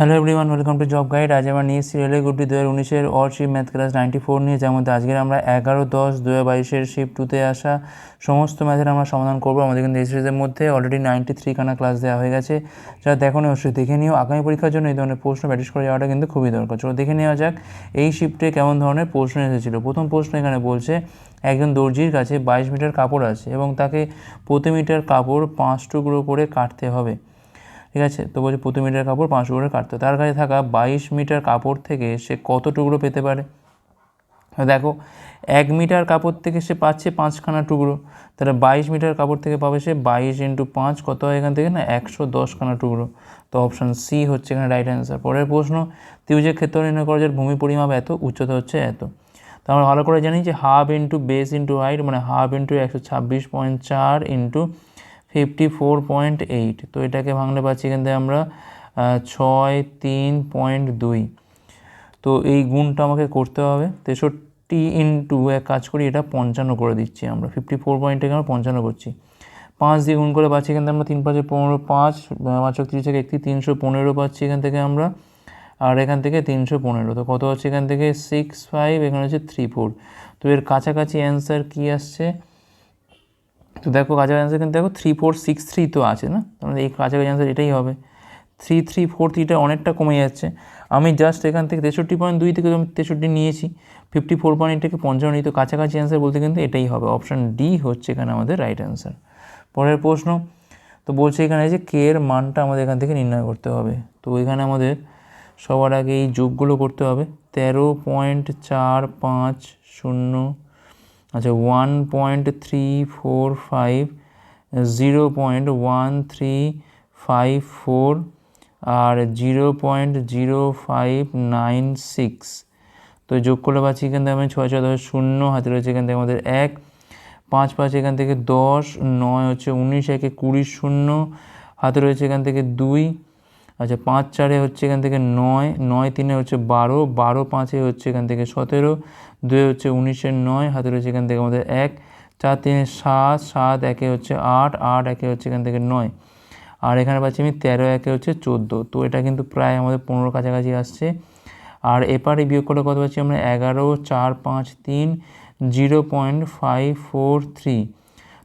Hello everyone welcome to job guide আজ আমরা নিয়ে এসেছি রেলওয়ে গ্রুপটি দু হাজার উনিশের অর্ডশিপ ম্যাথ ক্লাস নাইনটি ফোর নিয়ে, যার মধ্যে আজকের আমরা এগারো, দশ দু হাজার বাইশের শিপ টুতে আসা সমস্ত ম্যাথের আমরা সমাধান করব। আমাদের কিন্তু এই সিরিজের মধ্যে অলরেডি নাইনটি থ্রি খানা ক্লাস দেওয়া হয়ে গেছে। যারা দেখো নি, অবশ্যই দেখে নিও। আগামী পরীক্ষার জন্য এই ধরনের প্রশ্ন প্র্যাকটিস করে যাওয়াটা কিন্তু খুবই দরকার। চলো দেখে নেওয়া যাক এই শিফটে কেমন ধরনের প্রশ্ন এসেছিল। প্রথম প্রশ্ন এখানে বলছে, একজন দর্জির কাছে বাইশ মিটার কাপড় আছে এবং তাকে প্রতি মিটার কাপড় পাঁচ টুকরো করে কাটতে হবে। ঠিক আছে? তো বলছে, প্রতি মিটার কাপড় পাঁচশো করে কাটতে তার কাছে থাকা বাইশ মিটার কাপড় থেকে সে কত টুকরো পেতে পারে? দেখো, এক মিটার কাপড় থেকে সে পাচ্ছে পাঁচখানা টুকরো। তাহলে বাইশ মিটার কাপড় থেকে পাবে সে বাইশ ইন্টু পাঁচ, কত হয় এখান থেকে না? একশো দশখানা টুকরো। তো অপশান সি হচ্ছে এখানে রাইট অ্যান্সার পরের প্রশ্ন, ত্রিভুজের ক্ষেত্র নির্ণয় করা যার ভূমি পরিমাপ এত, উচ্চতা হচ্ছে এত। তো আমরা ভালো করে জানি যে half into base into height মানে হাফ ইন্টু একশো ছাব্বিশ পয়েন্ট চার into fifty four point eight. তো এটাকে ভাঙলে পাচ্ছি থেকে আমরা ছয় তিন পয়েন্ট দুই। তো এই গুণটা আমাকে করতে হবে। তেষট্টি ইন্টু এক কাজ করি, এটা পঞ্চান্ন করে দিচ্ছি আমরা। ফিফটি ফোর পয়েন্ট থেকে আমরা পঞ্চান্ন করছি। পাঁচ দিয়ে গুণ করে পাচ্ছি এখান থেকে আমরা তিন পাঁচে পনেরো পাঁচ পাঁচক তিরিশ থেকে একটি তিনশো পনেরো পাচ্ছি এখান থেকে আমরা। আর এখান থেকে তিনশো পনেরো। তো কত হচ্ছে এখান থেকে? সিক্স ফাইভ, এখানে হচ্ছে থ্রি ফোর। তো এর কাছাকাছি অ্যান্সার কী আসছে? তো দেখো কাছাকাছি অ্যান্সার কিন্তু দেখো থ্রি ফোর সিক্স থ্রি তো আছে না? তাহলে এই কাছাকাছি অ্যান্সার এটাই হবে। থ্রি থ্রি ফোর থ্রিটা অনেকটা কমে যাচ্ছে। আমি জাস্ট এখান থেকে তেষট্টি পয়েন্ট দুই থেকে আমি তেষট্টি নিয়েছি। ফিফটি ফোর পয়েন্ট থেকে পঞ্চান্ন তো কাছাকাছি অ্যান্সার বলতে কিন্তু এটাই হবে। অপশান ডি হচ্ছে এখানে আমাদের রাইট অ্যান্সার পরের প্রশ্ন, তো বলছে এখানে যে কে এর মানটা আমাদের এখান থেকে নির্ণয় করতে হবে। তো এখানে আমাদের সবার আগে এই যোগগুলো করতে হবে। তেরো পয়েন্ট চার পাঁচ শূন্য আচ্ছা one point three four five zero point one three five four আর zero point zero five nine six তো যোগ করলে পাচ্ছি এখান থেকে আমি ছয় ছয়, দশ, শূন্য, হাতে রয়েছে এখান থেকে আমাদের এক। পাঁচ পাঁচ এখান থেকে দশ, নয় হচ্ছে উনিশ, একে কুড়ি, শূন্য। হাতে রয়েছে এখান থেকে দুই। আচ্ছা পাঁচ, চারে হচ্ছে এখান থেকে নয় নয়, তিনে হচ্ছে বারো বারো, পাঁচে হচ্ছে এখান থেকে সতেরো। দুয়ে হচ্ছে উনিশের নয় হাতে রয়েছে এখান থেকে আমাদের এক, চার, তিনে, সাত সাত, একে হচ্ছে আট আট, একে হচ্ছে এখান থেকে নয়। আর এখানে পাচ্ছি আমি তেরো, একে হচ্ছে চোদ্দ। তো এটা কিন্তু প্রায় আমাদের পনেরো কাছাকাছি আসছে। আর এপারে বিয়োগ করে কত পাচ্ছি আমরা? এগারো, চার, পাঁচ, তিন, zero point five four three.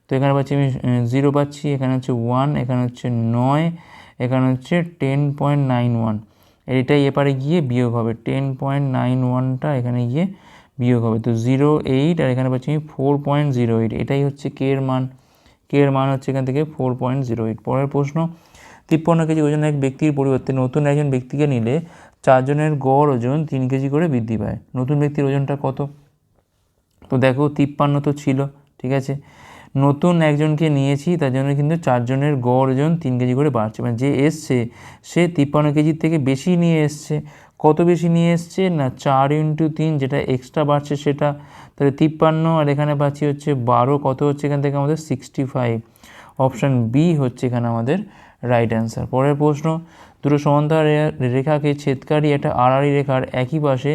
তো এখানে পাচ্ছি আমি জিরো পাচ্ছি, এখানে হচ্ছে ওয়ান, এখানে হচ্ছে নয়, এখানে হচ্ছে টেন পয়েন্ট নাইন ওয়ান। এটাই এপারে গিয়ে বিয়োগ হবে। টেন পয়েন্ট নাইন ওয়ানটা এখানে গিয়ে বিয়োগ হবে। তো জিরো এইট আর এখানে পাচ্ছি আমি ফোর পয়েন্ট জিরো এইট এটাই হচ্ছে কে এর মান। কে এর মান হচ্ছে এখান থেকে ফোর পয়েন্ট জিরো এইট পরের প্রশ্ন, তিপ্পান্ন কেজি ওজনের এক ব্যক্তির পরিবর্তে নতুন একজন ব্যক্তিকে নিলে চারজনের গড় ওজন তিন কেজি করে বৃদ্ধি পায়। নতুন ব্যক্তির ওজনটা কত? তো দেখো, তিপ্পান্ন তো ছিল, ঠিক আছে? নতুন একজনকে নিয়েছি, তার জন্য কিন্তু চারজনের গড় ওজন তিন কেজি করে বাড়ছে। মানে যে এসছে, সে তিপ্পান্ন কেজির থেকে বেশি নিয়ে এসছে। কত বেশি নিয়ে এসছে? না, চার ইন্টু তিন যেটা এক্সট্রা বাড়ছে সেটা, তাহলে তিপ্পান্ন, আর এখানে পাচ্ছি হচ্ছে বারো, কত হচ্ছে এখান থেকে আমাদের সিক্সটি ফাইভ অপশান বি হচ্ছে এখানে আমাদের রাইট অ্যান্সার পরের প্রশ্ন, দুটো সমান্তরাল রেখাকে ছেদকারী একটা আড়াআড়ি রেখার একই পাশে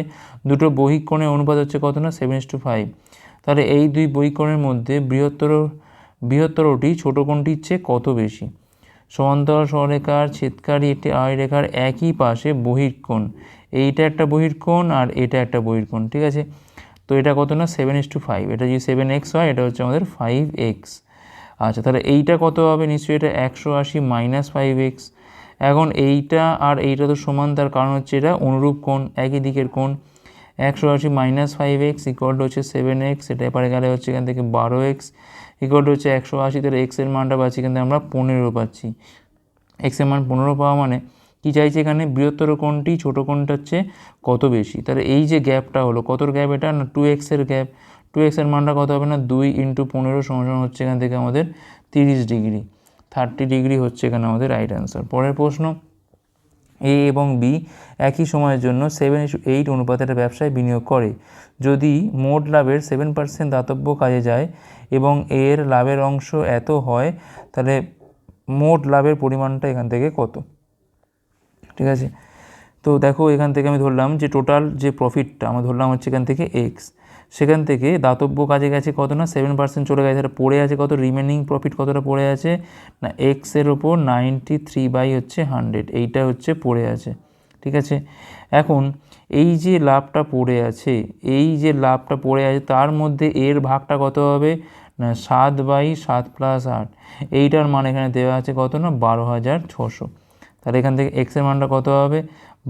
দুটো বহিকোণের অনুপাত হচ্ছে কত না? সেভেন টু ফাইভ তাহলে এই দুই বহিকোণের মধ্যে বৃহত্তর, বৃহত্তরটি ছোট কোণটির চেয়ে কত বেশি? সমান্তরাল সরলরেখার ছেদকারী একটি আড়াই রেখার একই পাশে বহির্কোণ এইটা একটা বহির্কোণ আর এটা একটা বহির্কোণ ঠিক আছে? তো এটা কত না? সেভেন ইস টু ফাইভ এটা যদি সেভেন এক্স হয়, এটা হচ্ছে আমাদের ফাইভ এক্স আচ্ছা তাহলে এইটা কত হবে? নিশ্চয়ই এটা একশো আশি মাইনাস ফাইভ এক্স এখন এইটা আর এইটা তো সমান, তার কারণ হচ্ছে এটা অনুরূপ কোণ, একই দিকের কোণ। একশো আশি মাইনাস ফাইভ এক্স ইকুয়াল হচ্ছে সেভেন এক্স এটা এপারে গেলে হচ্ছে এখান থেকে বারো এক্স ইকুয়াল হচ্ছে একশো আশি, তাহলে এক্সের মানটা পাচ্ছি কিন্তু আমরা পনেরো পাচ্ছি। এক্সের মান পনেরো পাওয়া মানে কি চাইছে এখানে? বৃহত্তর কোণটি, ছোট কোণটা হচ্ছে কত বেশি? তাহলে এই যে গ্যাপটা হলো, কতর গ্যাপ এটা? না টু এক্সের গ্যাপ। টু এক্সের মানটা কত হবে না? দুই ইন্টু পনেরো সমান হচ্ছে এখান থেকে আমাদের তিরিশ ডিগ্রি। থার্টি ডিগ্রি হচ্ছে এখানে আমাদের রাইট অ্যান্সার পরের প্রশ্ন এ এবং বি একই সময়ের জন্য সেভেন ইস্যু এইট অনুপাতে একটা ব্যবসায় বিনিয়োগ করে। যদি মোট লাভের সেভেন পার্সেন্ট দাতব্য কাজে যায় এবং এর লাভের অংশ এত হয়, তাহলে মোট লাভের পরিমাণটা এখান থেকে কত? ঠিক আছে? তো দেখো এখান থেকে আমি ধরলাম যে টোটাল যে প্রফিটটা আমরা ধরলাম হচ্ছে এখান থেকে এক্স সেখান থেকে দাতব্য কাজে গেছে কত না? সেভেন পার্সেন্ট চলে গেছে। এটা পড়ে আছে কত? রিমেনিং প্রফিট কতটা পড়ে আছে? না এক্সের ওপর নাইনটি থ্রি বাই হচ্ছে হান্ড্রেড এইটা হচ্ছে পড়ে আছে। ঠিক আছে? এখন এই যে লাভটা পড়ে আছে, এই যে লাভটা পড়ে আছে, তার মধ্যে এর ভাগটা কত হবে? না, সাত বাই সাত প্লাস আট। এইটার মান এখানে দেওয়া আছে কত না? বারো হাজার ছশো। তাহলে এখান থেকে এক্সের মানটা কত হবে?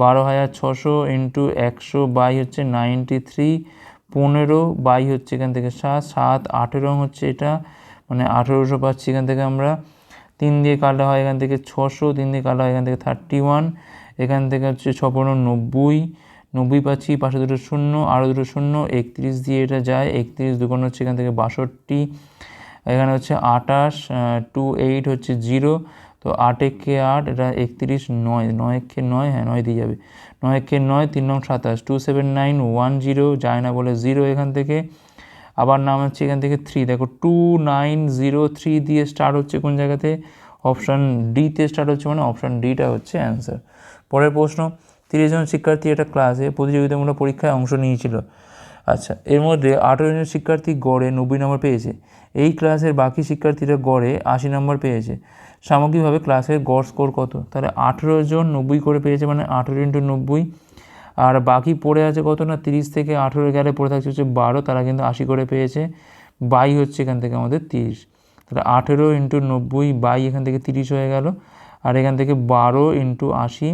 বারো হাজার ছশো ইন্টু একশো বাই হচ্ছে নাইনটি থ্রি পনেরো বাই হচ্ছে এখান থেকে সাত সাত, আঠেরো হচ্ছে এটা মানে আঠেরোশো পাচ্ছি এখান থেকে আমরা। তিন দিয়ে কাটা হয় এখান থেকে ছশো, তিন দিয়ে কাটা হয় এখান থেকে থার্টি ওয়ান এখান থেকে হচ্ছে ছ পনেরো নব্বই নব্বই পাচ্ছি পাঁচশো দুটো শূন্য আরও দুটো শূন্য, একত্রিশ দিয়ে এটা যায়, একত্রিশ দুগুণ হচ্ছে এখান থেকে বাষট্টি, এখানে হচ্ছে আটাশ টু এইট হচ্ছে জিরো তো আট একে আট, এটা একত্রিশ, নয় নয় একে নয় হ্যাঁ নয় দিয়ে যাবে। নয় একে নয়, তিন নং সাতাশ two seven nine one zero যায় না বলে জিরো এখান থেকে। আবার নাম হচ্ছে এখান থেকে থ্রি দেখো টু নাইন জিরো থ্রি দিয়ে স্টার্ট হচ্ছে কোন জায়গাতে? অপশান ডিতে স্টার্ট হচ্ছে মানে অপশান ডিটা হচ্ছে অ্যান্সার পরের প্রশ্ন, তিরিশ জন শিক্ষার্থী একটা ক্লাসে প্রতিযোগিতামূলক পরীক্ষায় অংশ নিয়েছিল। আচ্ছা এর মধ্যে আঠেরো জন শিক্ষার্থী গড়ে নব্বই নম্বর পেয়েছে। এই ক্লাসের বাকি শিক্ষার্থীরা গড়ে আশি নম্বর পেয়েছে। সামগ্রিকভাবে ক্লাসের গড় স্কোর কত? তাহলে আঠেরো জন নব্বই করে পেয়েছে মানে আঠেরো ইন্টু নব্বই। আর বাকি পড়ে আছে কত না? তিরিশ থেকে আঠেরো গেলে পড়ে থাকছে হচ্ছে বারো, তারা কিন্তু আশি করে পেয়েছে। বাই হচ্ছে এখান থেকে আমাদের তিরিশ। তাহলে আঠেরো ইন্টু নব্বই, বাই এখান থেকে তিরিশ হয়ে গেল। আর এখান থেকে বারো ইন্টু আশি,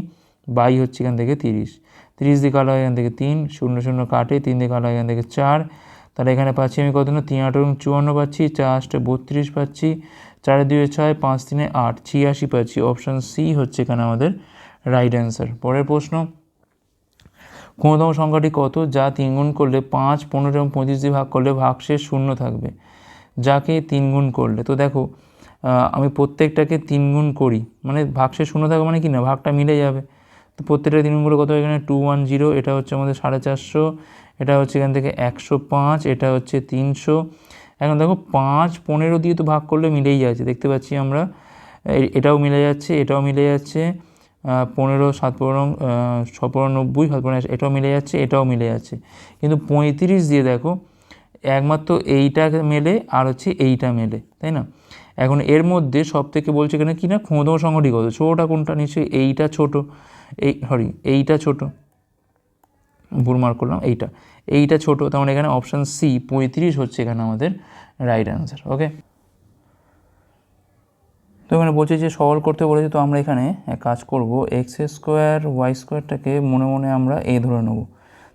বাই হচ্ছে এখান থেকে তিরিশ। তিরিশ দিয়ে কালো হয় এখান থেকে তিন, শূন্য শূন্য কাটে, তিন দিয়ে কালো এখান থেকে চার। তাহলে এখানে পাচ্ছি আমি কত না? তিন, আঠেরো চুয়ান্ন পাচ্ছি চার বত্রিশ পাচ্ছি। চারে দুয়ে ছয় পাঁচ তিনে আট, ছিয়াশি পাচ্ছি অপশান সি হচ্ছে এখানে আমাদের রাইট অ্যান্সার পরের প্রশ্ন ক্ষমতম সংখ্যাটি কত? যা তিন গুণ করলে পাঁচ, পনেরো এবং পঁচিশ দিয়ে ভাগ করলে ভাগশেষ শূন্য থাকবে। যাকে তিন গুণ করলে, তো দেখো আমি প্রত্যেকটাকে তিন গুণ করি মানে ভাগশেষ শূন্য থাকবে মানে কি না? ভাগটা মিলে যাবে। তো প্রত্যেকটা তিন গুণ কত এখানে? টু ওয়ান জিরো এটা হচ্ছে আমাদের সাড়ে চারশো, এটা হচ্ছে এখান থেকে একশো পাঁচ, এটা হচ্ছে তিনশো এখন দেখো পাঁচ পনেরো দিয়ে তো ভাগ করলে মিলেই যাচ্ছে, দেখতে পাচ্ছি আমরা। এটাও মিলে যাচ্ছে, এটাও মিলে যাচ্ছে পনেরো, সাত পনেরো নব্বই, সাত পনেরো এটাও মিলে যাচ্ছে, এটাও মিলে যাচ্ছে। কিন্তু পঁয়ত্রিশ দিয়ে দেখো, একমাত্র এইটা মেলে আর হচ্ছে এইটা মেলে, তাই না? এখন এর মধ্যে সব থেকে বলছে এখানে কি না সংখ্যাটি কত? ছোটোটা কোনটা? নিশ্চয়ই এইটা ছোট, এই সরি এইটা ছোট। ভুল মার্ক করলাম, এইটা। এইটা ছোট, তার মানে এখানে অপশান সি পঁয়ত্রিশ হচ্ছে এখানে আমাদের রাইট অ্যান্সার ওকে তো এখানে বলছে যে সলভ করতে বলেছে, তো আমরা এখানে এক কাজ করব এক্স স্কোয়ার ওয়াই স্কোয়ারটাকে মনে মনে আমরা এ ধরে নেব।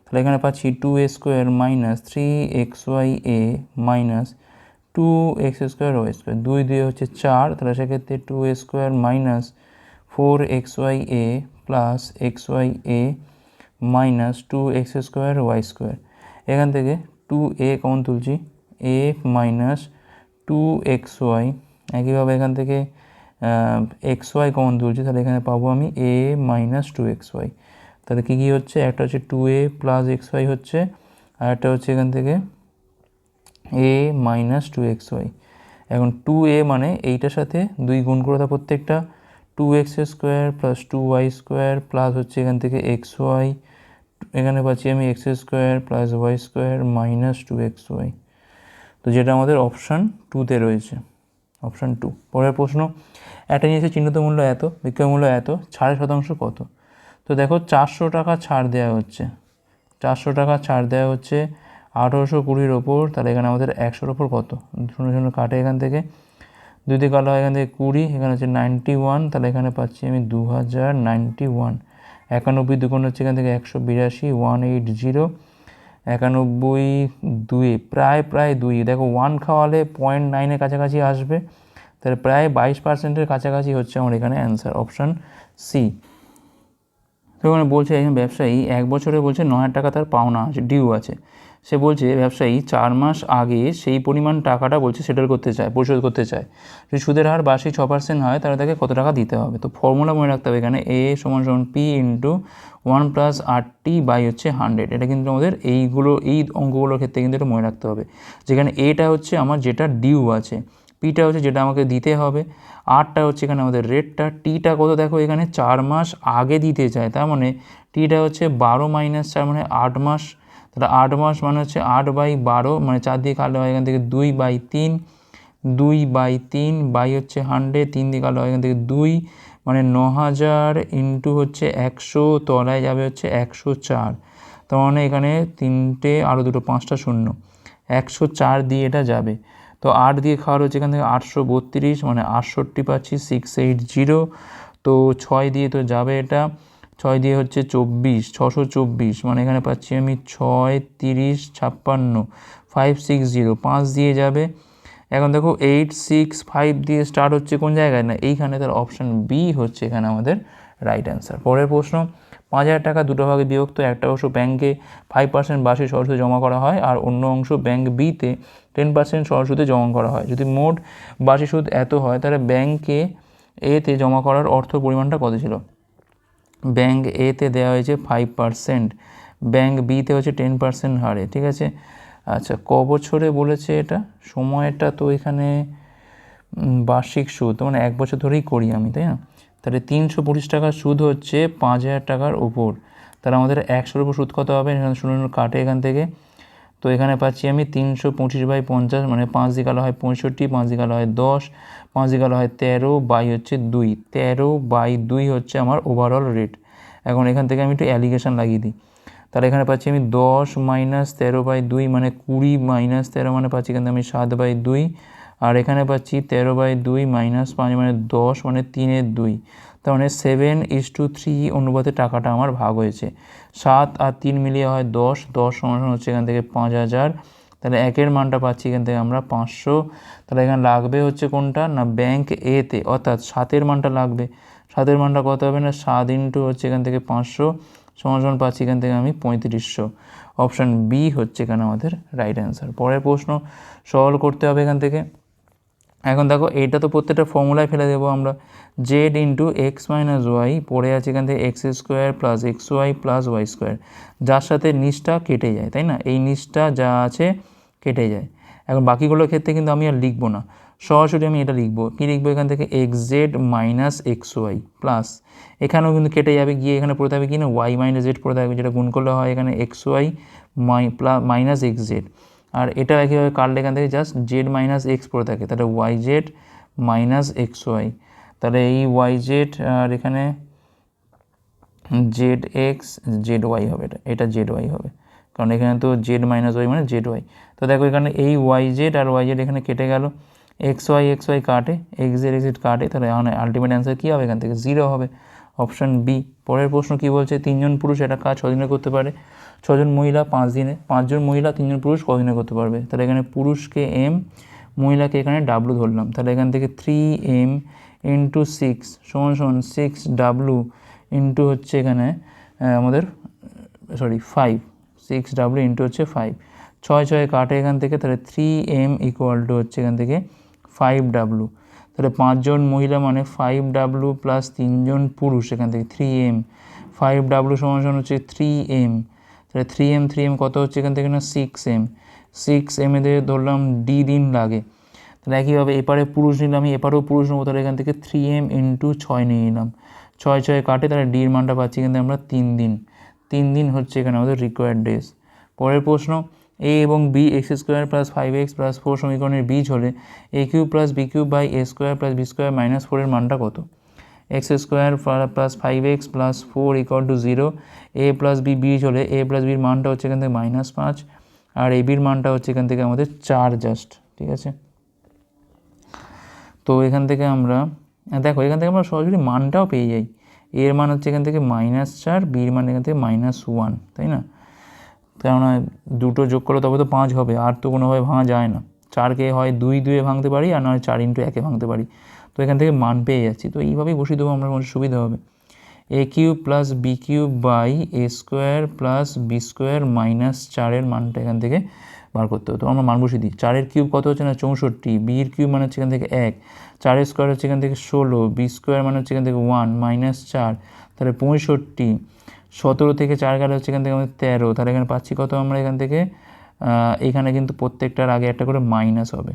তাহলে এখানে পাচ্ছি two a square minus three x y a minus two x square y square দুই দুই হচ্ছে চার, তাহলে সেক্ষেত্রে two a square minus four x y a plus x y a minus two x square y square এখান থেকে two এ common তুলছি। A minus two x y একইভাবে এখান থেকে এক্স ওয়াই কমন তুলছি, তাহলে এখানে পাবো আমি a minus two x y তাহলে কী কী হচ্ছে? একটা হচ্ছে two a plus x y হচ্ছে, আর একটা হচ্ছে এখান থেকে a minus two x y এখন টু এ মানে এইটার সাথে দুই গুণ করে তা প্রত্যেকটা। Two x square plus two y square plus হচ্ছে এখান থেকে এক্স ওয়াই এখানে পাচ্ছি আমি x square plus y square minus two x y তো যেটা আমাদের অপশান টুতে রয়েছে অপশান টু পরের প্রশ্ন, একটা নিয়েছে চিহ্নিত মূল্য এত, বিক্রয় মূল্য এত, ছাড়ের শতাংশ কত? তো দেখো চারশো টাকা ছাড় দেওয়া হচ্ছে, চারশো টাকা ছাড় দেওয়া হচ্ছে আঠেরোশো কুড়ির ওপর, তাহলে এখানে আমাদের একশোর ওপর কত? শূন্য শূন্য কাটে এখান থেকে। দুই দিকে কালো হয় এখান থেকে কুড়ি, এখানে হচ্ছে নাইনটি ওয়ান তাহলে এখানে পাচ্ছি আমি দু হাজার নাইনটি ওয়ান একানব্বই দুগুণ হচ্ছে এখান থেকে একশো বিরাশি ওয়ান এইট জিরো একানব্বই দুয়ে প্রায় প্রায় দুই। দেখো ওয়ান খাওয়ালে পয়েন্ট নাইনের কাছাকাছি আসবে। তাহলে প্রায় বাইশ পার্সেন্টের কাছাকাছি হচ্ছে আমার এখানে অ্যান্সার অপশান সি তো এখানে বলছে এখানে ব্যবসায়ী এক বছরে বলছে ন হাজার টাকা তার পাওনা আছে ডিউ আছে। সে বলছে, ব্যবসায়ী, চার মাস আগে সেই পরিমাণ টাকাটা, বলছে, সেটেল করতে চায়, পরিশোধ করতে চায়। যদি সুদের হার বার্ষিক ছ পার্সেন্ট হয়, তাহলে তাকে কত টাকা দিতে হবে? তো ফর্মুলা মনে রাখতে হবে এখানে এ সমান সমান p into one plus r t by হচ্ছে হান্ড্রেড এটা কিন্তু আমাদের এইগুলো, এই অঙ্কগুলোর ক্ষেত্রে কিন্তু এটা মনে রাখতে হবে। যেখানে এটা হচ্ছে আমার যেটা ডিউ আছে পিটা হচ্ছে যেটা আমাকে দিতে হবে আরটা হচ্ছে এখানে আমাদের রেটটা টিটা কত দেখো এখানে চার মাস আগে দিতে চায়, তার মানে টিটা হচ্ছে বারো মাইনাস চার মানে আট মাস তাহলে আট মাস মানে হচ্ছে আট বাই বারো মানে চার দিয়ে কাটলে হয় এখান থেকে দুই বাই তিন, দুই বাই তিন বাই হচ্ছে হান্ড্রেড তিন দিয়ে কাটলে হয় এখান থেকে দুই মানে ন হাজার ইন্টু হচ্ছে একশো, তলায় যাবে হচ্ছে একশো চার। তার মানে এখানে তিনটে আরও দুটো পাঁচটা শূন্য। একশো চার দিয়ে এটা যাবে। তো আট দিয়ে খাওয়ার হচ্ছে এখান থেকে আটশো বত্রিশ মানে আটষট্টি পাচ্ছি সিক্স এইট জিরো তো ছয় দিয়ে তো যাবে এটা। ছয় দিয়ে হচ্ছে চব্বিশ, ছশো চব্বিশ মানে এখানে পাচ্ছি আমি ছয়, তিরিশ, ছাপ্পান্ন ফাইভ সিক্স জিরো পাঁচ দিয়ে যাবে। এখন দেখো এইট সিক্স ফাইভ দিয়ে স্টার্ট হচ্ছে কোন জায়গায়? না, এইখানে তার অপশান বি হচ্ছে এখানে আমাদের রাইট অ্যান্সার পরের প্রশ্ন, পাঁচ হাজার টাকা দুটো ভাগে বিভক্ত, একটা অংশ ব্যাংকে ফাইভ পার্সেন্ট বার্ষিক সরস্বতী জমা করা হয় আর অন্য অংশ ব্যাংক বিতে টেন পার্সেন্ট সরস্বতী জমা করা হয়। যদি মোট বার্ষিক সুদ এত হয়, তাহলে ব্যাংকে এতে জমা করার অর্থ পরিমাণটা কত ছিল? ব্যাংক এতে দেওয়া হয়েছে ফাইভ পার্সেন্ট ব্যাংক বিতে হচ্ছে টেন পার্সেন্ট হারে, ঠিক আছে? আচ্ছা ক বছরে বলেছে এটা? সময়টা তো এখানে বার্ষিক সুদ মানে এক বছর ধরেই করি আমি, তাই না? তাহলে তিনশো পঁচিশ টাকার সুদ হচ্ছে পাঁচ হাজার টাকার ওপর। তাহলে আমাদের একশোর উপর সুদ কত হবে? শুনুন, কাটে এখান থেকে। তো এখানে পাচ্ছি আমি তিনশো পঁচিশ বাই পঞ্চাশ মানে পাঁচ দিকে আলো হয় পঁয়ষট্টি, পাঁচ দিকে আলো হয় দশ, পাঁচ দিকে আলো হয় তেরো বাই হচ্ছে দুই। তেরো বাই দুই হচ্ছে আমার ওভারঅল রেট এখন এখান থেকে আমি একটু অ্যালিগেশন লাগিয়ে দিই। তাহলে এখানে পাচ্ছি আমি দশ মাইনাস তেরো বাই দুই মানে কুড়ি মাইনাস তেরো মানে পাচ্ছি এখানে আমি সাত বাই দুই। আর এখানে পাচ্ছি তেরো বাই দুই মাইনাস পাঁচ মানে দশ মানে তিনের দুই। তার মানে সেভেন ইস টু থ্রি অনুপাতে টাকাটা আমার ভাগ হয়েছে। সাত আর তিন মিলিয়ে হয় দশ দশ সমান হচ্ছে এখান থেকে পাঁচ হাজার। তাহলে একের মানটা পাচ্ছি এখান থেকে আমরা পাঁচশো। তাহলে এখানে লাগবে হচ্ছে কোনটা? না ব্যাংক এতে অর্থাৎ সাতের মানটা লাগবে। সাতের মানটা কত হবে না? সাত ইন্টু হচ্ছে এখান থেকে পাঁচশো। সমান পাচ্ছি এখান থেকে আমি পঁয়ত্রিশশো। অপশান বি হচ্ছে এখানে আমাদের রাইট অ্যান্সার পরের প্রশ্ন সলভ করতে হবে এখান থেকে। এখন দেখো, এইটা তো প্রত্যেকটা ফর্মুলায় ফেলে দেবো আমরা। Z into x minus y পড়ে আছে এখান থেকে x square plus x y plus y square যার সাথে নিচটা কেটে যায়, তাই না? এই নিচটা যা আছে, কেটে যায়। এখন বাকিগুলোর ক্ষেত্রে কিন্তু আমি আর লিখব না। সরাসরি আমি এটা লিখব। কী লিখব? এখান থেকে x z minus x y plus এখানেও কিন্তু কেটে যাবে, গিয়ে এখানে পড়ে থাকবে কি না? ওয়াই মাইনাস জেড পড়ে থাকবে, যেটা গুণ করলে হয় এখানে এক্স ওয়াই মাই প্লাস মাইনাস এক্স জেড আর এটা একইভাবে কাটলে এখান থেকে জাস্ট জেড মাইনাস এক্স পড়ে থাকে, তাহলে y z minus x y তাহলে এই ওয়াই জেড আর এখানে জেড এক্স জেড ওয়াই হবে এটা এটা জেড ওয়াই হবে, কারণ এখানে তো জেড মাইনাস ওয়াই মানে জেড ওয়াই তো দেখো এখানে এই ওয়াই জেড আর ওয়াই জেড এখানে কেটে গেল এক্স ওয়াই এক্স ওয়াই কাটে এক্স জেড এক্স জেড কাটে, তাহলে এখন আলটিমেট অ্যান্সার কী হবে? এখান থেকে জিরো হবে অপশান বি পরের প্রশ্ন কী বলছে? তিনজন পুরুষ একটা কাজ ছদিনে করতে পারে ছজন মহিলা, পাঁচ দিনে, পাঁচজন মহিলা, তিনজন পুরুষ কদিনে করতে পারবে? তাহলে এখানে পুরুষকে এম মহিলাকে এখানে ডাব্লু ধরলাম। তাহলে এখান থেকে থ্রি এম ইন্টু সিক্স সমান সমান সিক্স ডাব্লু ইন্টু হচ্ছে এখানে আমাদের sorry five six W into হচ্ছে ফাইভ ছয় ছয় কাটে এখান থেকে, তাহলে থ্রি এম ইকুয়াল টু হচ্ছে এখান থেকে ফাইভ ডাব্লু তাহলে পাঁচজন মহিলা মানে ফাইভ ডাব্লু প্লাস তিনজন পুরুষ এখান থেকে থ্রি এম ফাইভ ডাব্লু সমান সমান হচ্ছে থ্রি এম তাহলে থ্রি এম থ্রি এম কত হচ্ছে? এখান থেকে না সিক্স এম সিক্স এম এদের ধরলাম ডি দিন লাগে। তাহলে একইভাবে এপারে পুরুষ নিলাম আমি এপারেও পুরুষ নেব, তাহলে এখান থেকে থ্রি এম ইন্টু ছয় নিয়ে নিলাম। ছয় ছয় কাটে, তাহলে ডির মানটা পাচ্ছি কিন্তু আমরা তিন দিন। তিন দিন হচ্ছে এখানে আমাদের রিকোয়ার্ড ডেজ পরের প্রশ্ন এ এবং b x square plus five x plus four সমীকরণের বীজ হলে a cube plus b cube by a square plus b square minus ফোরের মানটা কত? X square plus five x plus four equal to zero a plus b বীজ হলে এ plus বির মানটা হচ্ছে এখান থেকে মাইনাস পাঁচ, আর এ বির মানটা হচ্ছে এখান থেকে আমাদের চার জাস্ট ঠিক আছে? তো এখান থেকে আমরা দেখো, এখান থেকে আমরা সরাসরি মানটাও পেয়ে যাই। এর মান হচ্ছে এখান থেকে মাইনাস চার বির মান এখান থেকে মাইনাস ওয়ান তাই না? কেননা দুটো যোগ করলে তবে তো পাঁচ হবে, আর তো কোনোভাবে ভাঙা যায় না। চারকে হয় দুই দুয়ে ভাঙতে পারি, আর নয় চার ইন্টু একে ভাঙতে পারি। তো এখান থেকে মান পেয়ে যাচ্ছি। তো এইভাবেই বসিয়ে দেবো, আমরা মনে সুবিধা হবে। A cube plus b cube by a square plus b square minus চারের মানটা এখান থেকে বার করতে হতো আমরা মান বসিয়ে দিই। চারের কিউব কত হচ্ছে না? চৌষট্টি। বির কিউব মানে হচ্ছে এখান থেকে এক। চারের স্কোয়ার হচ্ছে এখান থেকে ষোলো। বি স্কোয়ার মানে হচ্ছে এখান থেকে ওয়ান মাইনাস চার। তাহলে পঁয়ষট্টি। সতেরো থেকে চার গেলে হচ্ছে এখান থেকে আমাদের তেরো। তাহলে এখানে পাচ্ছি কত আমরা? এখান থেকে এখানে কিন্তু প্রত্যেকটার আগে একটা করে মাইনাস হবে।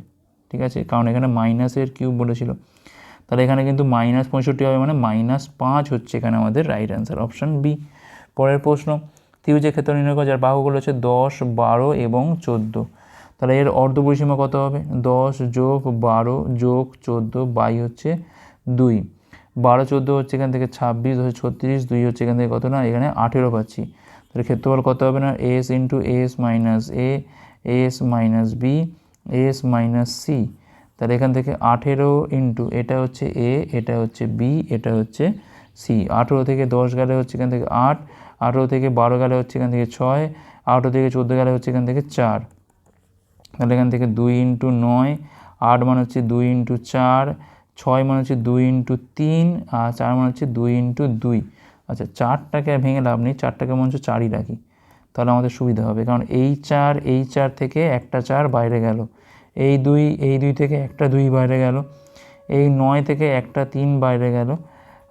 ঠিক আছে? কারণ এখানে মাইনাসের কিউব বলেছিল। তাহলে এখানে কিন্তু মাইনাস পঁয়ষট্টি হবে মানে মাইনাস পাঁচ হচ্ছে এখানে আমাদের রাইট অ্যান্সার অপশান বি পরের প্রশ্ন, ত্রিভুজের ক্ষেত্র নির্ণয় করা, যার বাহুগুলো হচ্ছে দশ, বারো এবং চোদ্দ। তাহলে এর অর্ধ পরিসীমা কত হবে? দশ যোগ বারো যোগ চোদ্দ বাই হচ্ছে দুই। বারো, চোদ্দ হচ্ছে এখান থেকে ছাব্বিশ হচ্ছে ছত্রিশ, দুই হচ্ছে এখান থেকে কত না? এখানে আঠেরো পাচ্ছি। তাহলে ক্ষেত্রফল কত হবে না? S into s minus a s minus b s minus c. তাহলে এখান থেকে আঠেরো ইন্টু, এটা হচ্ছে এ, এটা হচ্ছে বি, এটা হচ্ছে সি। আঠেরো থেকে দশ গেলে হচ্ছে এখান থেকে আট, আঠেরো থেকে বারো গেলে হচ্ছে এখান থেকে ছয়, আঠেরো থেকে চোদ্দ গেলে হচ্ছে এখান থেকে চার। তাহলে এখান থেকে দুই ইন্টু নয়, আট মানে হচ্ছে দুই ইন্টু চার, ছয় মানে হচ্ছে দুই ইন্টু তিন, আর চার মানে হচ্ছে দুই ইন্টু দুই। আচ্ছা চারটাকে ভেঙে লাভ নেই, চারটাকে মনে হচ্ছে চারই রাখি। তাহলে আমাদের সুবিধা হবে। কারণ এই চার এই চার থেকে একটা চার বাইরে গেল। এই দুই এই দুই থেকে একটা দুই বাইরে গেল। এই নয় থেকে একটা তিন বাইরে গেল।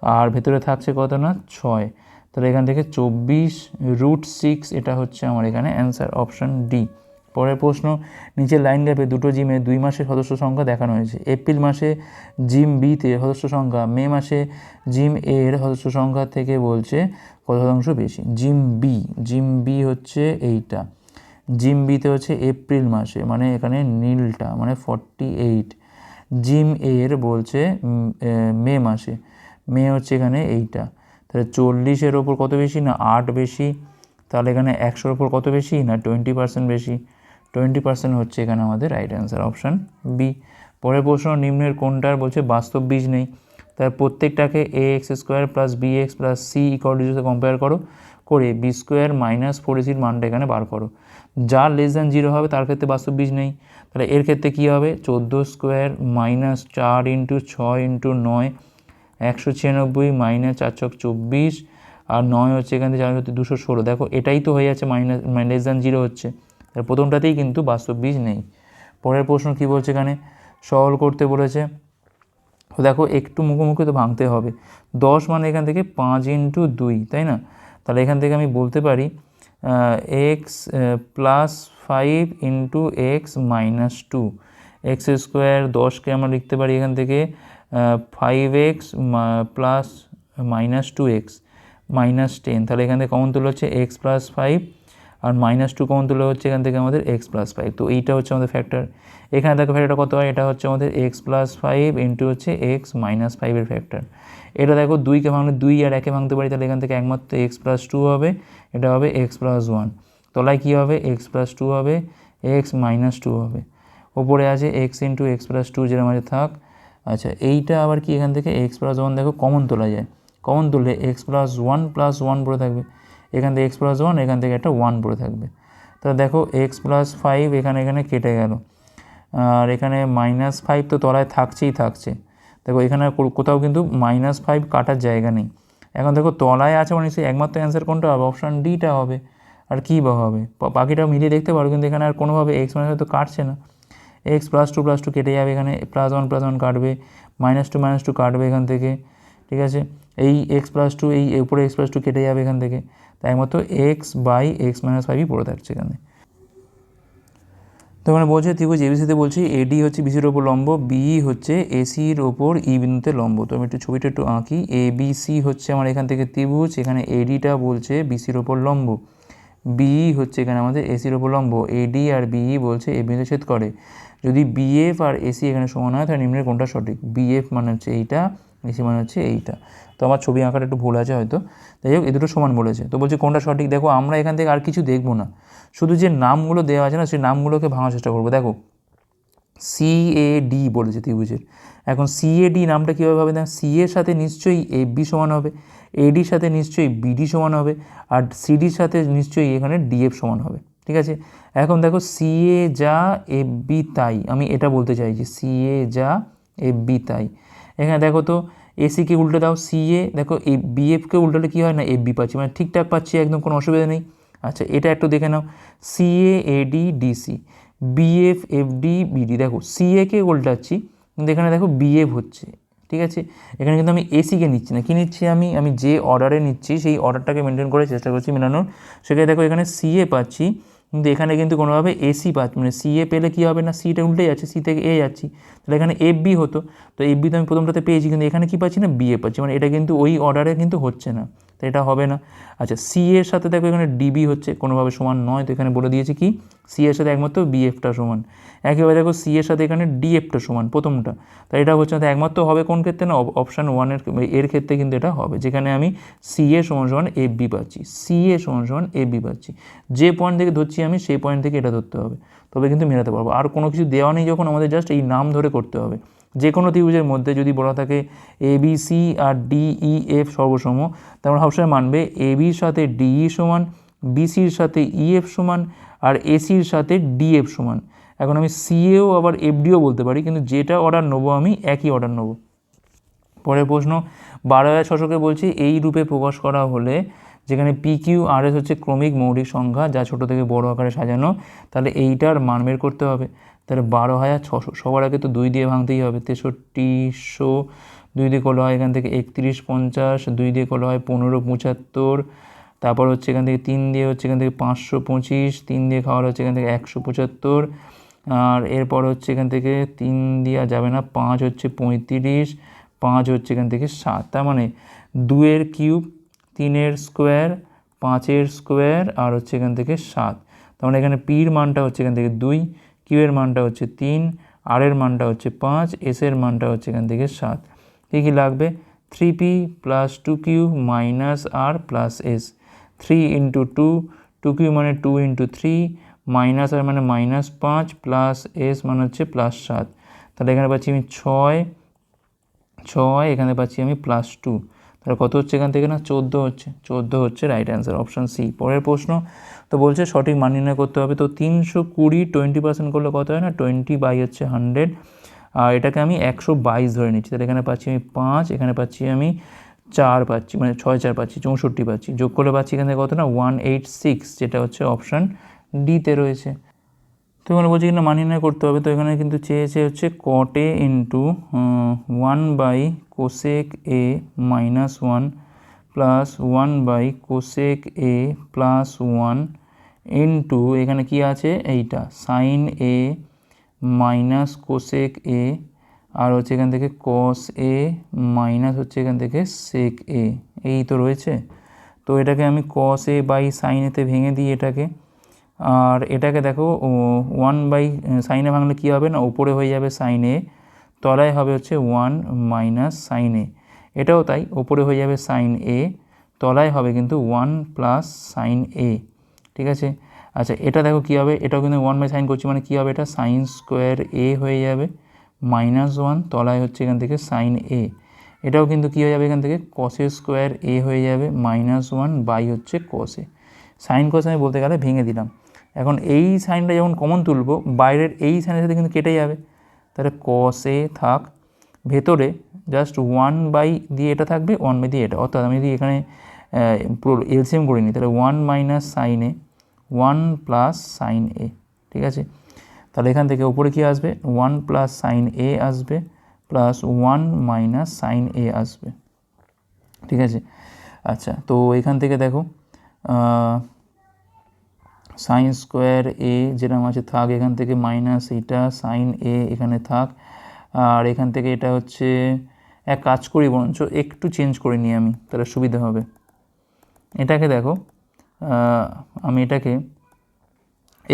আর ভেতরে থাকছে কত না? ছয়। তাহলে এখান থেকে চব্বিশ রুট সিক্স এটা হচ্ছে আমার এখানে অ্যান্সার অপশান ডি পরের প্রশ্ন, নিচের লাইন গ্যাপে দুটো জিমে দুই মাসের সদস্য সংখ্যা দেখানো হয়েছে। এপ্রিল মাসে জিম বিতে সদস্য সংখ্যা মে মাসে জিমের সদস্য সংখ্যা থেকে বলছে কত শতাংশ বেশি? জিম বি জিম বি হচ্ছে এইটা। জিম বিতে হচ্ছে এপ্রিল মাসে মানে এখানে নীলটা মানে ফর্টি এইট জিমের বলছে মে মাসে। মে হচ্ছে এখানে এইটা। তাহলে চল্লিশের ওপর কত বেশি না আট বেশি? তাহলে এখানে একশোর ওপর কত বেশি না টোয়েন্টি পার্সেন্ট বেশি? টোয়েন্টি পার্সেন্ট হচ্ছে এখানে আমাদের রাইট অ্যান্সার অপশান বি পরের প্রশ্ন, নিম্নের কোনটার বলছে বাস্তব বীজ নেই? তার প্রত্যেকটাকে a x square plus b x plus c equal সাথে কম্পেয়ার করো, করে বি স্কোয়ার মাইনাস ফোর এসির মানটা এখানে বার করো। যা লেস দ্যান জিরো হবে, তার ক্ষেত্রে বাস্তব বীজ নেই। তাহলে এর ক্ষেত্রে কী হবে? চোদ্দ স্কোয়ার মাইনাস চার ইন্টু ছয় ইন্টু নয়, একশো ছিয়ানব্বই মাইনাস চার ছক চব্বিশ, আর নয় হচ্ছে এখান থেকে চার দুশো ষোলো। দেখো, এটাই তো হয়ে যাচ্ছে মাইনাস লেস দ্যান জিরো হচ্ছে। তাহলে প্রথমটাতেই কিন্তু বাস্তব বীজ নেই। পরের প্রশ্ন কী বলছে এখানে? সরল করতে বলেছে তো দেখো একটু মুখোমুখি তো ভাঙতে হবে। দশ মানে এখান থেকে পাঁচ ইন্টু দুই, তাই না? তাহলে এখান থেকে আমি বলতে পারি x plus five into x minus two x square দশকে আমরা লিখতে পারি এখান থেকে five x plus minus two x minus ten তাহলে এখান থেকে কমন তুলে হচ্ছে এক্স প্লাস ফাইভ আর মাইনাস টু কমন তুলে হচ্ছে এখান থেকে আমাদের এক্স প্লাস ফাইভ তো এইটা হচ্ছে আমাদের ফ্যাক্টর এখানে দেখো ফ্যাক্টরটা কত হয়? এটা হচ্ছে আমাদের এক্স প্লাস ফাইভ ইন্টু হচ্ছে এক্স মাইনাস ফাইভের ফ্যাক্টর এটা দেখো দুইকে ভাঙলে দুই আর একে ভাঙতে পারি, তাহলে এখান থেকে একমাত্র এক্স প্লাস টু হবে, এটা হবে এক্স প্লাস ওয়ান তলায় কী হবে? এক্স প্লাস টু হবে এক্স মাইনাস টু হবে। ওপরে আছে x into x plus two যেরকম আছে থাক। আচ্ছা এইটা আবার কি এখান থেকে? এক্স প্লাস ওয়ান দেখো কমন তোলা যায়। কমন তুললে x plus one plus one পড়ে থাকবে। এখান থেকে এক্স প্লাস ওয়ান এখান থেকে একটা ওয়ান পড়ে থাকবে। তো দেখো এক্স প্লাস ফাইভ এখানে এখানে কেটে গেল। আর এখানে মাইনাস ফাইভ তো তলায় থাকছেই থাকছে। দেখো এখানে কোথাও কিন্তু মাইনাস ফাইভ কাটার জায়গা নেই। এখন দেখো তলায় আছে মানে সেই একমাত্র অ্যান্সার কোনটা হবে? অপশান ডিটা হবে। আর কী বা হবে? বাকিটা মিলিয়ে দেখতে পারো, কিন্তু এখানে আর কোনোভাবে এক্স মাইনাস তো কাটছে না। X plus two plus two কেটে যাবে এখানে প্লাস ওয়ান প্লাস ওয়ান কাটবে মাইনাস টু মাইনাস টু কাটবে এখান থেকে, ঠিক আছে? এই এক্স প্লাস টু এই উপরে এক্স প্লাস টু কেটে যাবে এখান থেকে। তাই মতো এক্স বাই এক্স মাইনাস ফাইভই পড়ে থাকছে এখানে। তো মানে বলছে ত্রিভুজ এবিসিতে বলছি এডি হচ্ছে বিসির ওপর লম্ব বি হচ্ছে এসির ওপর ই বিন্দুতে লম্ব। তো আমি একটু ছবিটা একটু আঁকি। এ বি সি হচ্ছে আমার এখান থেকে ত্রিভুজ, এখানে এডিটা বলছে বিসির ওপর লম্ব। বি হচ্ছে এখানে আমাদের এসির ওপর লম্ব। এডি আর বিই বলছে এ বিন্দু ছেদ করে। যদি বিএফ আর এসি এখানে সমান হয়, তাহলে নিম্নের কোনটা সঠিক? বিএফ মানে হচ্ছে এইটা এসি মানে হচ্ছে এইটা। তো আমার ছবি আঁকাটা একটু ভুল আছে হয়তো। যাই হোক, এ দুটো সমান বলেছে। তো বলছে, কোনটা সঠিক? দেখো, আমরা এখান থেকে আর কিছু দেখব না। শুধু যে নামগুলো দেওয়া আছে না, সেই নামগুলোকে ভাঙার চেষ্টা করব। দেখো সি এ ডি বলেছে ত্রিভুজের। এখন সি এ ডি নামটা কীভাবে হবে? না সি এর সাথে নিশ্চয়ই এ বি সমান হবে এডির সাথে নিশ্চয়ই বিডি সমান হবে, আর সিডির সাথে নিশ্চয়ই এখানে ডিএফ সমান হবে। ঠিক আছে? এখন দেখো সি এ যা এফ বি তাই। আমি এটা বলতে চাইছি সি এ যা এফ বি তাই। এখানে দেখো তো এসিকে উল্টে দাও সি এ দেখো এ বিএফকে উল্টালে কী হয় না এফ বি পাচ্ছি মানে ঠিকঠাক পাচ্ছি, একদম কোনো অসুবিধা নেই। আচ্ছা এটা একটু দেখে নাও। C A AD DC BF FD BD দেখো সিএকে উল্টাচ্ছি, কিন্তু এখানে দেখো বিএফ হচ্ছে, ঠিক আছে? এখানে কিন্তু আমি এসিকে নিচ্ছি না। কী নিচ্ছি আমি? আমি যে অর্ডারে নিচ্ছি, সেই অর্ডারটাকে মেনটেন করে চেষ্টা করছি মেলানোর। সেখানে দেখো এখানে সিএ পাচ্ছি কিন্তু এখানে কিন্তু কোনোভাবে এসি পাচ্ছি মানে সি এ পেলে কী হবে না? সিটা উল্টে যাচ্ছে সি থেকে এ যাচ্ছি। তাহলে এখানে এফ বি হতো। তো এফ বি তো আমি প্রথমটাতে পেয়েছি, কিন্তু এখানে কী পাচ্ছি না? বিএ পাচ্ছি। মানে এটা কিন্তু ওই অর্ডারে কিন্তু হচ্ছে না। তো এটা হবে না। আচ্ছা সি এর সাথে দেখো এখানে ডিবি হচ্ছে, কোনোভাবে সমান নয়, তো এখানে বলে দিয়েছি কি? সি এর সাথে একমাত্র বিএফটা সমান। একইভাবে দেখো সি এর সাথে এখানে ডিএফটা সমান, প্রথমটা। তাই এটা হচ্ছে না, তো একমাত্র হবে কোন ক্ষেত্রে না? অপশান ওয়ানের এর ক্ষেত্রে কিন্তু এটা হবে, যেখানে আমি সি এ সমান সমান এফ বি পাচ্ছি। সি এ সমান সমান এফ বি পাচ্ছি। যে পয়েন্ট থেকে ধরছি আমি, সেই পয়েন্ট থেকে এটা ধরতে হবে। তবে কিন্তু মেলাতে পারব। আর কোনো কিছু দেওয়া নেই যখন, আমাদের জাস্ট এই নাম ধরে করতে হবে। যে কোনো ত্রিভুজের মধ্যে যদি বলা থাকে এ বি সি আর ডি ই এফ সর্বসম তারপর সবসময় মানবে এ বির সাথে ডিই সমান বিসির সাথে ইএফ সমান আর এসির সাথে ডিএফ সমান। এখন আমি সিএও আবার এফডিও বলতে পারি, কিন্তু যেটা অর্ডার নেব আমি, একই অর্ডার নেব। পরের প্রশ্ন বারো হাজার ছশোকে বলছি, এই রূপে প্রকাশ করা হলে যেখানে পি কিউ আর এস হচ্ছে ক্রমিক মৌলিক সংখ্যা, যা ছোট থেকে বড় আকারে সাজানো, তাহলে এইটার মান বের করতে হবে। তাহলে বারো হাজার ছশো, সবার আগে তো দুই দিয়ে ভাঙতেই হবে। তেষট্টিশো, দুই দিয়ে করলে হয় এখান থেকে একত্রিশ পঞ্চাশ, দুই দিয়ে করলে হয় পনেরো পঁচাত্তর, তারপর হচ্ছে এখান থেকে তিন দিয়ে হচ্ছে এখান থেকে পাঁচশো পঁচিশ, তিন দিয়ে খাওয়ার হচ্ছে এখান থেকে একশো পঁচাত্তর, আর এরপর হচ্ছে এখান থেকে তিন দেওয়া যাবে না, পাঁচ হচ্ছে পঁয়ত্রিশ, পাঁচ হচ্ছে এখান থেকে সাত। তার মানে দুয়ের কিউব, তিনের স্কোয়ার, পাঁচের স্কোয়ার, আর হচ্ছে এখান থেকে সাত। তার মানে এখানে পির মানটা হচ্ছে এখান থেকে দুই কিউয়ের মানটা হচ্ছে তিন, আর এর মানটা হচ্ছে পাঁচ এসের মানটা হচ্ছে এখান থেকে সাত। কী কী লাগবে? Three p plus two q minus r plus s. Three into two two q মানে two into three, minus r মানে মাইনাস পাঁচ, প্লাস এস মানে হচ্ছে প্লাস সাত। তাহলে এখানে পাচ্ছি আমি ছয় ছয়, এখানে পাচ্ছি আমি প্লাস টু। তাহলে কত হচ্ছে এখান থেকে না? চোদ্দ হচ্ছে। চোদ্দ হচ্ছে রাইট অ্যান্সার অপশান সি পরের প্রশ্ন, তো বলছে সঠিক মান নির্ণয় করতে হবে। তো তিনশো কুড়ি টোয়েন্টি পার্সেন্ট করলে কত হয় না? টোয়েন্টি বাই হচ্ছে হান্ড্রেড আর এটাকে আমি একশো বাইশ ধরে নিচ্ছি। তাহলে এখানে পাচ্ছি আমি পাঁচ, এখানে পাচ্ছি আমি চার পাচ্ছি মানে ছয় চার পাচ্ছি, চৌষট্টি পাচ্ছি। যোগ করলে পাচ্ছি এখান থেকে কত না? ওয়ান এইট সিক্স যেটা হচ্ছে অপশান ডিতে রয়েছে। তো এখানে বলছি কিনা, মানি নির্ণয় করতে হবে। তো এখানে কিন্তু চেয়েছে হচ্ছে cot into one by cosec a minus one plus one by cosec a plus one into এখানে কি আছে? এইটা। Sine a minus cosec a আর হচ্ছে এখান থেকে কস এ মাইনাস হচ্ছে এখান থেকে সেক এ এই তো রয়েছে। তো এটাকে আমি কস এ বাই সাইন এতে ভেঙে দিই এটাকে। আর এটাকে দেখো ওয়ান বাই সাইনে ভাঙলে কী হবে না? ওপরে হয়ে যাবে সাইন এ তলায় হবে হচ্ছে ওয়ান মাইনাস সাইন এ। এটাও তাই, ওপরে হয়ে যাবে সাইন এ, তলায় হবে কিন্তু ওয়ান প্লাস সাইন এ, ঠিক আছে? আচ্ছা এটা দেখো কী হবে, এটাও কিন্তু ওয়ান বাই সাইন করছি মানে কী হবে এটা? সাইন স্কোয়ার এ হয়ে যাবে, মাইনাস ওয়ান, তলায় হচ্ছে এখান থেকে সাইন এ। এটাও কিন্তু কী হয়ে যাবে এখান থেকে? কসে স্কোয়ার এ হয়ে যাবে, মাইনাস ওয়ান বাই হচ্ছে কসে সাইন কস আমি বলতে গেলে ভেঙে দিলাম। এখন এই সাইনটা যখন কমন তুলবো, বাইরের এই সাইনের সাথে কিন্তু কেটে যাবে। তাহলে কসে থাক, ভেতরে জাস্ট ওয়ান বাই দিয়ে এটা থাকবে ওয়ান বাই দিয়ে এটা। অর্থাৎ আমি যদি এখানে এলসিএম করে নিই, তাহলে one minus sine a one plus sine a ঠিক আছে? তাহলে এখান থেকে উপরে কী আসবে? ওয়ান প্লাস সাইন এ আসবে plus one minus sine a আসবে, ঠিক আছে? আচ্ছা তো এখান থেকে দেখো সাইন স্কোয়ার এ যেরকম আছে থাক, এখান থেকে মাইনাস এইটা সাইন এ এখানে থাক। আর এখান থেকে এটা হচ্ছে, এক কাজ করি বরঞ্চ, একটু চেঞ্জ করে নিই আমি, তাহলে সুবিধা হবে। এটাকে দেখো আমি এটাকে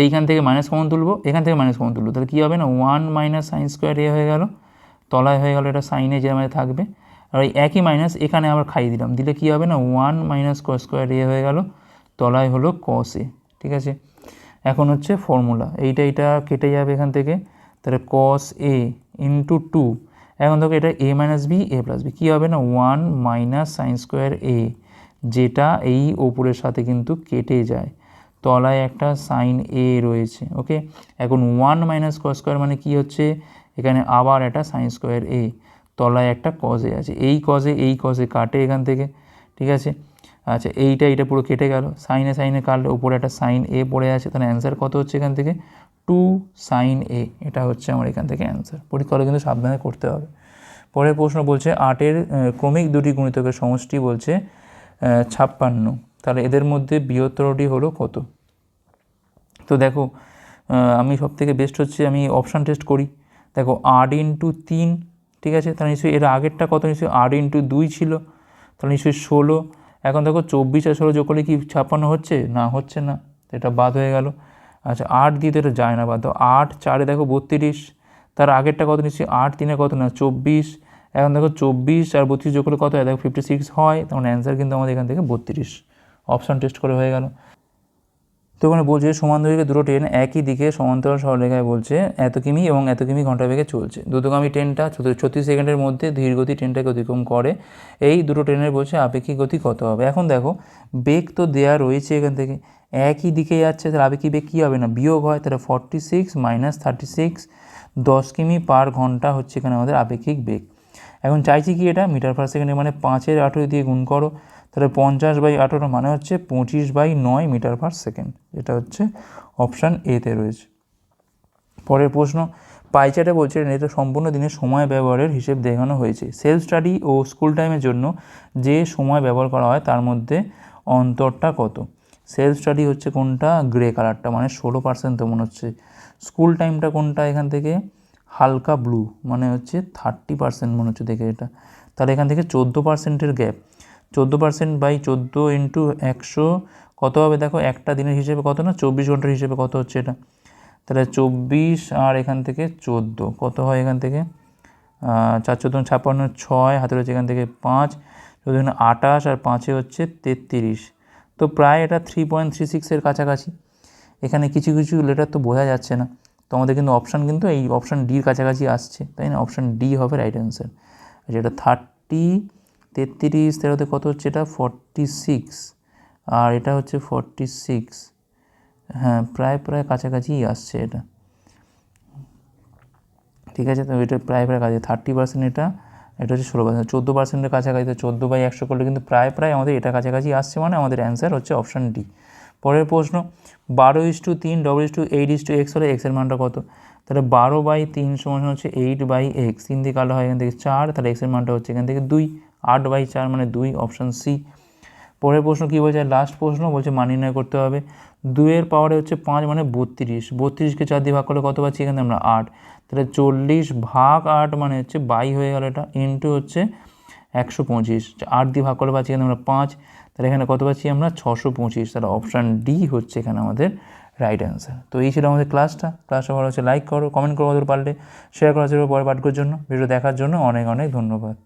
এইখান থেকে মাইনাস কমন তুলবো, এখান থেকে মাইনাস কমন তুলবো। তাহলে কী হবে না one minus sine square a হয়ে গেল, তলায় হয়ে গেল এটা সাইনে যে আমাদের থাকবে। আর ওই একই মাইনাস এখানে আবার খাইয়ে দিলাম, দিলে কী হবে না one minus cos square a হয়ে গেল, তলায় হলো কস এ ঠিক আছে? এখন হচ্ছে ফর্মুলা এইটা এইটা কেটে যাবে এখান থেকে। তাহলে কস এ ইন্টু টু এখন দেখো এটা a minus b a plus b কী হবে না? One minus sine square a যেটা এই ওপরের সাথে কিন্তু কেটে যায়। তলায় একটা সাইন এ রয়েছে ওকে এখন ওয়ান মাইনাস কস স্কোয়ার মানে কি হচ্ছে? এখানে আবার একটা সাইন স্কোয়ার এ তলায় একটা কজে আছে। এই কজে এই কজে কাটে এখান থেকে, ঠিক আছে? আচ্ছা এইটা এইটা পুরো কেটে গেল। সাইনে সাইনে কাটলে উপরে একটা সাইন এ পড়ে আছে, তাহলে অ্যান্সার কত হচ্ছে এখান থেকে? টু সাইন এ, এটা হচ্ছে আমার এখান থেকে অ্যান্সার পরীক্ষা হলে কিন্তু সাবধানে করতে হবে। পরের প্রশ্ন বলছে, আটের ক্রমিক দুটি গুণিতকের সমষ্টি বলছে ছাপ্পান্ন। তাহলে এদের মধ্যে বৃহত্তরটি হলো কত? তো দেখো আমি সব থেকে বেস্ট হচ্ছে, আমি অপশান টেস্ট করি। দেখো, আট ইন্টু তিন, ঠিক আছে? তাহলে নিশ্চয়ই এর আগেরটা কত? নিশ্চয়ই আট ইন্টু দুই ছিল। তাহলে নিশ্চয়ই ষোলো এখন দেখো চব্বিশ আর ষোলো যোগ করলে কি ছাপ্পান্ন হচ্ছে? না হচ্ছে না। এটা বাদ হয়ে গেল। আচ্ছা আট দিয়ে তো এটা যায় না বাদ দাও। আট চারে দেখো বত্রিশ। তার আগেরটা কত নিচ্ছি? আট তিনে কত না? চব্বিশ। এখন দেখো চব্বিশ আর বত্রিশ যোগ করলে কত হয়? দেখো ফিফটি সিক্স হয়। তখন অ্যান্সার কিন্তু আমাদের এখান থেকে বত্রিশ। অপশান টেস্ট করে হয়ে গেল। তো ওখানে বলছে সমান দৈর্ঘ্যে দুটো ট্রেন একই দিকে সমান্তরাল সরলরেখায় বলছে এত কিমি এবং এত কিমি ঘণ্টা বেগে চলছে। দ্রুতগামী ট্রেনটা ছত্রিশ সেকেন্ডের মধ্যে ধীরগতি ট্রেনটাকে অতিক্রম করে। এই দুটো ট্রেনের বলছে আপেক্ষিক গতি কত হবে? এখন দেখো, বেগ তো দেয়া রয়েছে এখান থেকে। একই দিকে যাচ্ছে, তাহলে আপেক্ষিক বেগ কী হবে না? বিয়োগ হয়, তাহলে forty six minus thirty six দশ কিমি পার ঘণ্টা হচ্ছে এখানে আমাদের আপেক্ষিক বেগ। এখন চাইছি কি এটা? মিটার পার সেকেন্ডে মানে পাঁচের আঠেরো দিয়ে গুণ করো। তাহলে পঞ্চাশ বাই আঠেরো মানে হচ্ছে পঁচিশ বাই নয় মিটার পার সেকেন্ড, এটা হচ্ছে অপশান এতে রয়েছে। পরের প্রশ্ন পাইচারে বলছে এটা সম্পূর্ণ দিনের সময় ব্যবহারের হিসেব দেখানো হয়েছে। সেলফ স্টাডি ও স্কুল টাইমের জন্য যে সময় ব্যবহার করা হয়, তার মধ্যে অন্তরটা কত? সেলফ স্টাডি হচ্ছে কোনটা? গ্রে কালারটা মানে ষোলো পার্সেন্ট তো মনে হচ্ছে। স্কুল টাইমটা কোনটা এখান থেকে? হালকা ব্লু মানে হচ্ছে থার্টি পার্সেন্ট মনে হচ্ছে দেখে এটা। তাহলে এখান থেকে চোদ্দ পার্সেন্টের গ্যাপ। চোদ্দ পার্সেন্ট বাই চোদ্দ ইন্টু একশো কত হবে? দেখো, একটা দিনের হিসেবে কত না? চব্বিশ ঘণ্টার হিসেবে কত হচ্ছে এটা? তাহলে চব্বিশ আর এখান থেকে চোদ্দ, কত হয় এখান থেকে? চার চোদ্দ ছাপ্পান্ন, ছয়, হাতে রয়েছে এখান থেকে পাঁচ, চোদ্দ আটাশ আর পাঁচে হচ্ছে তেত্রিশ। তো প্রায় এটা থ্রি পয়েন্ট থ্রি সিক্সের কাছাকাছি। এখানে কিছু কিছু লেটার তো বোঝা যাচ্ছে না। তো আমাদের কিন্তু অপশান কিন্তু এই অপশান ডির কাছাকাছি আসছে, তাই না? অপশান ডি হবে রাইট অ্যান্সার যেটা থার্টি তেত্রিশ তেরোতে কত হচ্ছে? এটা ফর্টি সিক্স আর এটা হচ্ছে ফর্টি সিক্স হ্যাঁ প্রায় প্রায় কাছাকাছিই আসছে এটা। ঠিক আছে তো এটা প্রায় প্রায় কাছে থার্টি পার্সেন্ট এটা এটা হচ্ছে ষোলো পার্সেন্ট চোদ্দ পার্সেন্টের কাছাকাছি, তো চোদ্দ বাই একশো করলে কিন্তু প্রায় প্রায় আমাদের এটা কাছাকাছি আসছে মানে আমাদের অ্যান্সার হচ্ছে অপশান ডি পরের প্রশ্ন, বারো ইস টু তিন double is to eight is to x হলে এক্সের মানটা কত? তাহলে বারো বাই তিন সমান হচ্ছে এইট বাই এক্স তিন দিয়ে কালো হয় এখান থেকে চার, তাহলে এক্সের মানটা হচ্ছে এখান থেকে দুই। আট বাই চার মানে দুই অপশান সি পরের প্রশ্ন কী বলছে? লাস্ট প্রশ্ন বলছে মান নির্ণয় করতে হবে। দুইয়ের পাওয়ারে হচ্ছে পাঁচ মানে বত্রিশ। বত্রিশকে চার দিয়ে ভাগ করলে কত পাচ্ছি? এখানে আমরা আট। তাহলে চল্লিশ ভাগ আট মানে হচ্ছে বাই হয়ে গেল এটা। ইন্টু হচ্ছে একশো পঁচিশ। আট দিয়ে ভাগ করলে পাচ্ছি এখানে আমরা পাঁচ। তাহলে এখানে কত পাচ্ছি আমরা? ছশো পঁচিশ। তাহলে অপশান ডি হচ্ছে এখানে আমাদের রাইট অ্যান্সার তো এই ছিল আমাদের ক্লাসটা ক্লাসটা ভালো হচ্ছে লাইক করো কমেন্ট করো ওদের পারলে শেয়ার করা ছিল পরে পাঠকের জন্য। ভিডিও দেখার জন্য অনেক অনেক ধন্যবাদ।